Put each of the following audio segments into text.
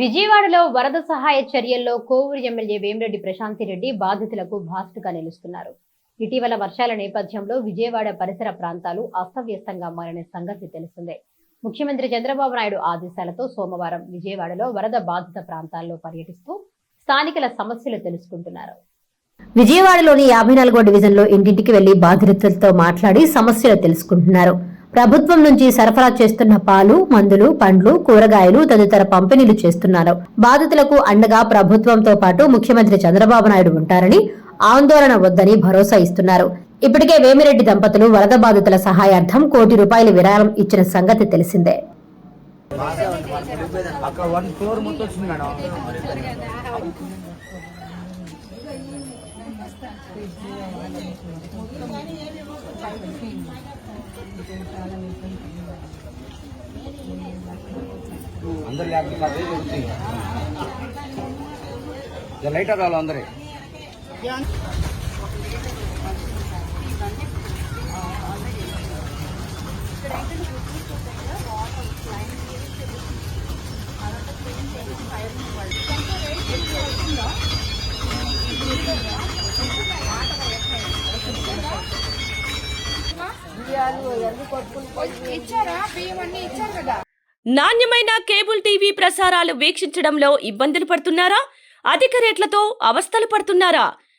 విజయవాడలో వరద సహాయ చర్యల్లో కోవూరు ఎమ్మెల్యే వేమిరెడ్డి ప్రశాంతిరెడ్డి బాధితులకు భాస్టుగా నిలుస్తున్నారు. ఇటీవల వర్షాల నేపథ్యంలో విజయవాడ పరిసర ప్రాంతాలు అస్తవ్యస్తంగా మారిన సంగతి తెలిసిందే. ముఖ్యమంత్రి చంద్రబాబు నాయుడు ఆదేశాలతో సోమవారం విజయవాడలో వరద బాధిత ప్రాంతాల్లో పర్యటిస్తూ స్థానికుల సమస్యలు తెలుసుకుంటున్నారు. విజయవాడలోని యాభై నాలుగో డివిజన్లో ఇంటింటికి వెళ్ళి బాధితులతో మాట్లాడి సమస్యలు తెలుసుకుంటున్నారు. ప్రభుత్వం నుంచి సరఫరా చేస్తున్న పాలు మందులు పండ్లు కూరగాయలు తదితర పంపిణీలు చేస్తున్నారు. బాధితులకు అండగా ప్రభుత్వంతో పాటు ముఖ్యమంత్రి చంద్రబాబు నాయుడు ఉంటారని ఆందోళన వద్దని భరోసా ఇస్తున్నారు. ఇప్పటికే వేమిరెడ్డి దంపతులు వరద బాధితుల సహాయార్థం కోటి రూపాయల విరాళం ఇచ్చిన సంగతి తెలిసిందే. అక్కడ వన్ ఫ్లోర్ మొత్తం వచ్చింది మేడం. అందరు లేకపోతే అదే జరుగుతాయి ఇక లైటర్ రావాలి అందరే. నాణ్యమైన కేబుల్ టీవీ ప్రసారాలు వీక్షించడంలో ఇబ్బందులు పడుతున్నారా? అధిక రేట్లతో అవస్థలు పడుతున్నారా?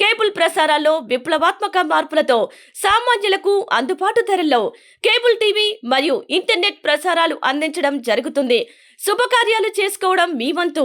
కేబుల్ ప్రసారాల్లో విప్లవాత్మక మార్పులతో సామాన్యులకు అందుబాటు ధరల్లో కేబుల్ టీవీ మరియు ఇంటర్నెట్ ప్రసారాలు అందించడం జరుగుతుంది. శుభకార్యాలు చేసుకోవడం మీ వంతు.